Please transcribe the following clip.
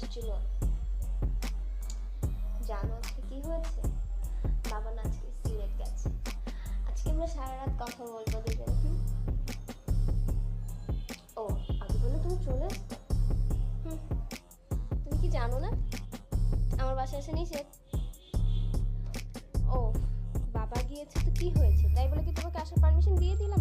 এসেছিল। জানো আজকে কি হয়েছে? বাবা না আজকে সিলেট গেছে। আজকে আমরা সারা রাত কথা বলব দুজন ও, আগে বলে তুমি চলে আসতে তুমি কি জানো না? আমার বাসায় এসে নিষেধ ও, বাবা গিয়েছে তো কি হয়েছে? তাই বলে কি তোমাকে আসার পারমিশন দিয়ে দিলাম?